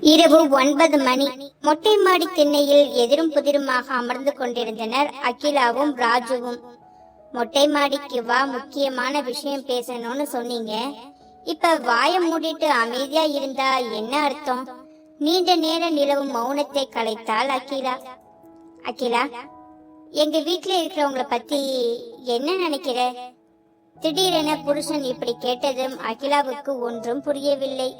இரவு ஒன்பது மணி. மொட்டை மாடி திண்ணையில் எதிரும் புதிருமாக அமர்ந்து கொண்டிருந்தனர் அகிலாவும் ராஜுவும். மொட்டை மாடிக்கு வா முக்கியமான விஷயம் பேசணும்னு சொன்னீங்க. இப்ப வாய மூடிட்டு அமைதியா இருந்தா என்ன அர்த்தம்? நீண்ட நேரம் நிலவும் மௌனத்தை கலைத்தாள் அகிலா. அகிலா எங்க வீட்டுல இருக்கிறவங்கள பத்தி என்ன நினைக்கிற? திடீரென புருஷன் இப்படி கேட்டதும் அகிலாவுக்கு ஒன்றும் புரியவில்லை.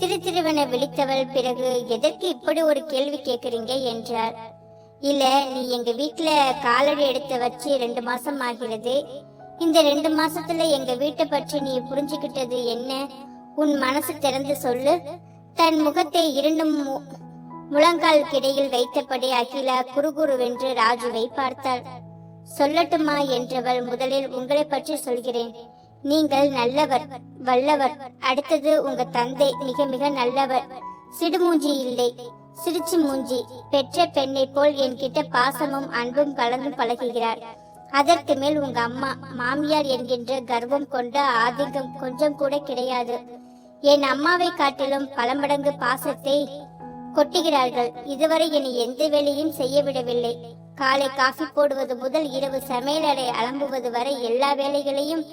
திரு திருவென விழித்தவள் பிறகு எதற்கு இப்படி ஒரு கேள்வி கேட்குறீங்க? என்றார் இல்ல நீ எங்க வீட்டுல காலடி எடுத்து வச்சு ரெண்டு மாசம் ஆகிறது. இந்த ரெண்டு மாசத்துல எங்க வீட்டை பற்றி நீ புரிஞ்சுக்கிட்டது என்ன? உன் மனசு திறந்து சொல்லு. தன் முகத்தை இரண்டு மு- முழங்கால்கிடையில் வைத்தபடி அகிலா குறுகுருவென்று ராஜுவை பார்த்தாள். சொல்லட்டுமா? என்றவள் முதலில் உங்களை பற்றி சொல்கிறேன். நீங்கள் நல்லவர் வல்லவர். அடுத்தது உங்க தந்தை மிக மிக நல்லவர். சிடுமூஞ்சி இல்லை. சிரிச்சு மூஞ்சி. பெற்ற பெண்ணை போல் என்கிட்ட பாசமும் அன்பும் கலந்து பழகுகிறார். அதற்கு மேல் உங்க அம்மா மாமியார் என்கின்ற கர்வம் கொண்ட ஆதிக்கம் கொஞ்சம் கூட கிடையாது. என் அம்மாவை காட்டிலும் பல மடங்கு பாசத்தை கொட்டுகிறார்கள். இதுவரை என்னை எந்த வேலையும் செய்ய விடவில்லை. காலை காஃபி போடுவது முதல் இரவு சமையலறை அலம்புவது வரை எல்லா வேலைகளையும்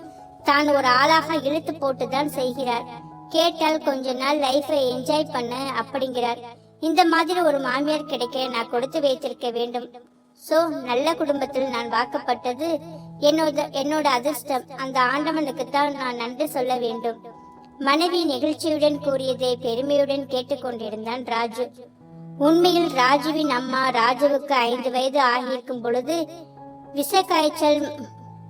தான் ஒரு ஆளாக இழுத்து போட்டுதான் செய்கிறார். கேட்டால் கொஞ்ச நாள் லைஃபை என்ஜாய் பண்ண அப்படிங்கிறார். இந்த மாதிரி ஒரு மாமியார் கிடைக்க நான் கொடுத்து வைத்திருக்க வேண்டும். சோ நல்ல குடும்பத்தில் நான் வாக்கப்பட்டது என்னோட என்னோட அதிர்ஷ்டம். அந்த ஆண்டவனுக்கு தான் நான் நன்றி சொல்ல வேண்டும். மனைவி நெகிழ்ச்சியுடன் கூறியதை பெருமையுடன் கேட்டுக்கொண்டிருந்தான் ராஜு. உண்மையில் ராஜுவின் அம்மா ராஜுவுக்கு ஐந்து வயது ஆகியிருக்கும் பொழுது விஷ காய்ச்சல்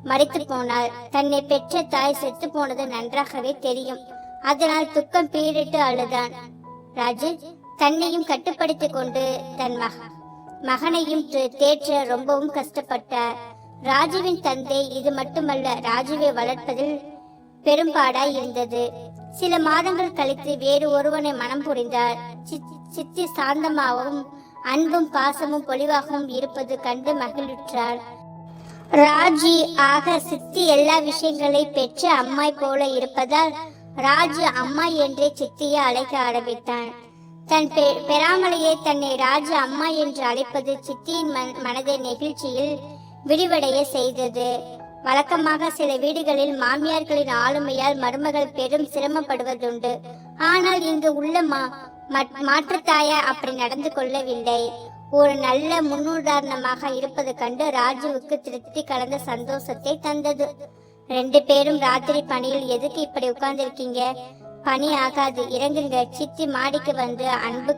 மறித்து போனாள். தன்னை பெற்ற தாய் செத்து போனது நன்றாகவே தெரியும். அதனால் துக்கம் பீரிட்டு அழுதான். ராஜு தன்னையும் கட்டுப்படுத்திக் கொண்டு தன் மக மகனையும் தே- தேற்ற ரொம்பவும் கஷ்டப்பட்டார். ராஜுவின் தந்தை இது மட்டுமல்ல ராஜுவை வளர்ப்பதில் பெரும்பாடாய் இருந்தது. சில மாதங்கள் கழித்து வேறு ஒருவனை மனம் புரிந்தார். சித்தி சாந்தமாகவும் அன்பும் பாசமும் பொலிவாகவும் இருப்பது கண்டு மகிழ்வுற்றாள். ராஜி ஆக சித்தி எல்லா விஷயங்களை பெற்ற அம்மாய் போல இருப்பதால் ராஜு அம்மா என்றே சித்தியை அழைக்க ஆரம்பித்தான். தன் பெ- பெறாமலேயே தன்னை ராஜு அம்மா என்று அழைப்பது சித்தியின் மன- மனதை நெகிழ்ச்சியில் விரிவடைய செய்தது. வழக்கமாக சில வீடுகளில் மாமியார்களின் ஆளுமையால் மருமகள் பெரும் சிரமப்படுவதுண்டு. ஆனால் இங்கு உள்ள மா மற்- அப்படி நடந்து கொள்ளவில்லை. ஒரு நல்ல முன்னுதாரணமாக இருப்பது கண்டு ராஜுவுக்கு திருப்தி கலந்த சந்தோஷத்தை தந்தது. ரெண்டு பேரும் ராத்திரி பணியில் எதுக்கு இப்படி உட்கார்ந்துருக்கீங்க? பணி ஆகாது இறங்குங்க சித்தி மாடிக்கு வந்து அன்பு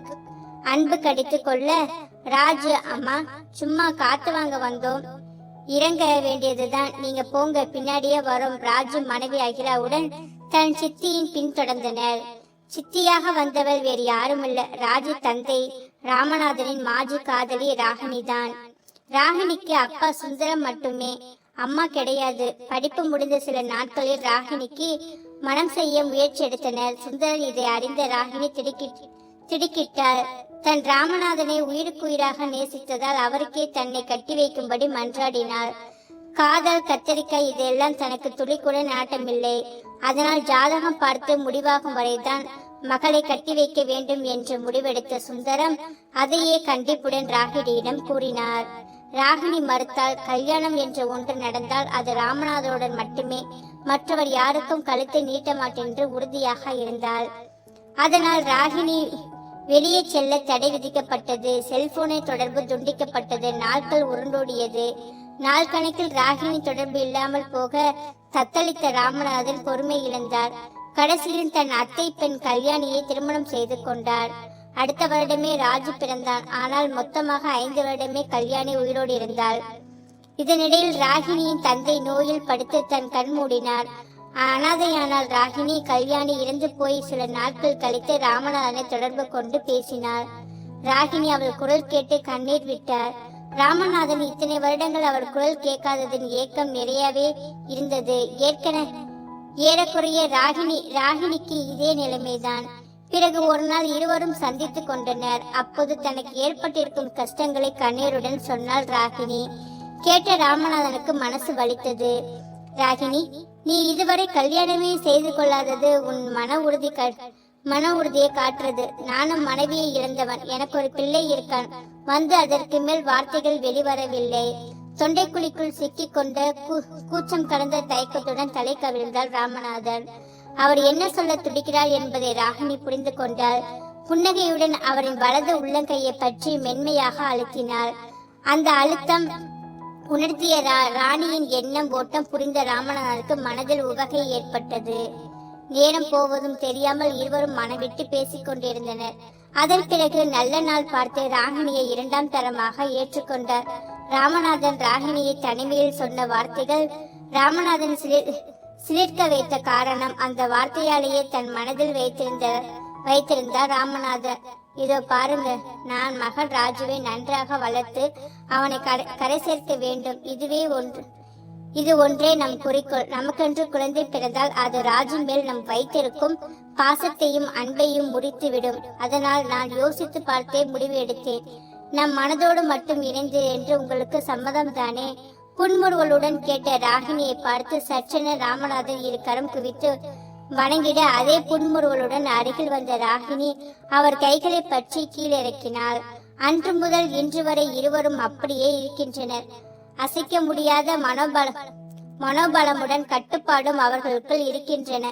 அன்பு கடித்து கொள்ள ராஜு அம்மா சும்மா காத்து வாங்க வந்தோம். இறங்க வேண்டியதுதான் நீங்க போங்க பின்னாடியே வரும் ராஜு மனைவி அகிலாவுடன் தன் சித்தியின் பின்தொடர்ந்தனர். சித்தியாக வந்தவர் வேறு யாருமில்ல. ராஜு தந்தை ராமநாதனின் மாஜி காதலி ராகினிதான் ராகினிக்கு அப்பா சுந்தரம் மட்டுமே அம்மா கிடையாது. படிப்பு முடிந்த சில நாட்களில் ராகினிக்கு மனம் செய்ய முயற்சி எடுத்தனர். சுந்தரன் இதை அறிந்த ராகினி திடுக்கிட் திடுக்கிட்டார் தன் ராமநாதனை உயிருக்குயிராக நேசித்ததால் அவருக்கே தன்னை கட்டி வைக்கும்படி மன்றாடினார் காதல் கத்தரிக்காய் இதெல்லாம் தனக்கு துளி கூட நாட்டமில்லை அதனால் ஜாதகம் பார்த்து முடிவாகும் வரைதான் மகளை கட்டி வைக்க வேண்டும் என்று முடிவெடுத்த சுந்தரம் அதையே கண்டிப்புடன் ராகினியிடம் கூறினார். ராகினி மறுத்தால் கல்யாணம் என்ற ஒன்று நடந்தால் அது ராமநாதருடன் மட்டுமே மற்றவர் யாருக்கும் கழுத்தை நீட்ட மாட்டேன் என்று உறுதியாக இருந்தாள். அதனால் ராகினி வெளியே செல்ல தடை விதிக்கப்பட்டது. செல்போனை தொடர்பு துண்டிக்கப்பட்டது. நாட்கள் உருண்டோடியது. நாள் கணக்கில் ராகினி தொடர்பு இல்லாமல் போக தத்தளித்த ராமநாதன் பொறுமை இழந்தார். கடைசியில் தன் அத்தை பெண் கல்யாணியை திருமணம் செய்து கொண்டார். அடுத்த வருடமே ராஜு பிறந்தான். ஆனால் மொத்தமாக ஐந்து வருடமே கல்யாணி உயிரோடு இருந்தாள். இதனிடையில் ராகினியின் தந்தை நோயில் படுத்து தன் கண் மூடினார். அனாதையானால் ராகினி கல்யாணி இறந்து போய் சில நாட்கள் கழித்து ராமநாதனை தொடர்பு கொண்டு பேசினார். ராகினி அவள் குரல் கேட்டு கண்ணீர் விட்டார். ராமநாதன் இத்தனை வருடங்கள் அவர் குரல் கேட்காததின் ஏக்கம் நிறையவே இருந்தது. ஏற்கனவே ஏறக்குறைய ராகினி ராகினிக்கு இதே நிலைமைதான். பிறகு ஒரு நாள் இருவரும் சந்தித்துக் கொண்டனர். அப்போது தனக்கு ஏற்பட்டிருக்கும் கஷ்டங்களை கண்ணீருடன் சொன்னாள் ராகினி கேட்ட ராமநாதனுக்கு மனசு வலித்தது. ராகினி நீ இதுவரை கல்யாணமே செய்து கொள்ளாதது உன் மன உறுதி க- மன உறுதியை காட்டுறது. நானும் மனைவியை இழந்தவன். எனக்கு ஒரு பிள்ளை இருக்கான். வந்து அதற்கு மேல் வார்த்தைகள் வெளிவரவில்லை. தொண்டைக்குழிக்குள் சிக்கிக் கொண்ட கூ- கூச்சம் கடந்த தயக்கத்துடன் தலை கவிழ்ந்தாள் ராமநாதன். அவர் என்ன சொல்ல துடிக்கிறார் என்பதை ராகினி புரிந்து கொண்டாள். புன்னகையுடன் அவரின் வலது உள்ளங்கையை பற்றி மென்மையாக அழுத்தினாள். அந்த அழுத்தம் உணர்த்திய ராணியின் எண்ணம் ஓட்டம் புரிந்த ராமநாதனுக்கு மனதில் உவகை ஏற்பட்டது. நேரம் போவதும் தெரியாமல் இருவரும் மனவிட்டு பேசிக் கொண்டிருந்தனர் அதன் பிறகு நல்ல நாள் பார்த்து ராகினியை இரண்டாம் தரமாக ஏற்றுக்கொண்டார். ராமநாதன் ராகினியை தனிமையில் சொன்ன வார்த்தைகள் ராமநாதன் சிலிர்க்க வைத்த காரணம் அந்த வார்த்தையாலேயே தன் மனதில் வைத்திருந்த வைத்திருந்தார் ராமநாதன். இதோ பாருங்க நான் மகன் ராஜுவை நன்றாக வளர்த்து அவனை கரை சேர்க்க வேண்டும். இதுவே ஒன்று. இது ஒன்றே நம் குறிக்கோள். நமக்கென்று குழந்தை பிறந்தால் அது ராஜின் மேல் நம் வைத்திருக்கும் பாசத்தையும் அன்பையும் முறித்துவிடும். அதனால் நான் யோசித்து பார்த்தே முடிவு எடுத்தேன். நம் மனதோடு மட்டும் இணைந்து என்று உங்களுக்கு சம்மதம் தானே? புன்முறுவலுடன் கேட்ட ராகினியை பார்த்து சச்சென ராமநாதன் இரு கரம் குவித்து வணங்கிட. அதே புன்முறுவலுடன் அருகில் வந்த ராகினி அவர் கைகளை பற்றி கீழிறக்கினாள். அன்று முதல் இன்று வரை இருவரும் அப்படியே இருக்கின்றனர். அசைக்க முடியாத மனோபல மனோபலமுடன் கட்டுப்பாடும் அவர்களுக்குள் இருக்கின்றன.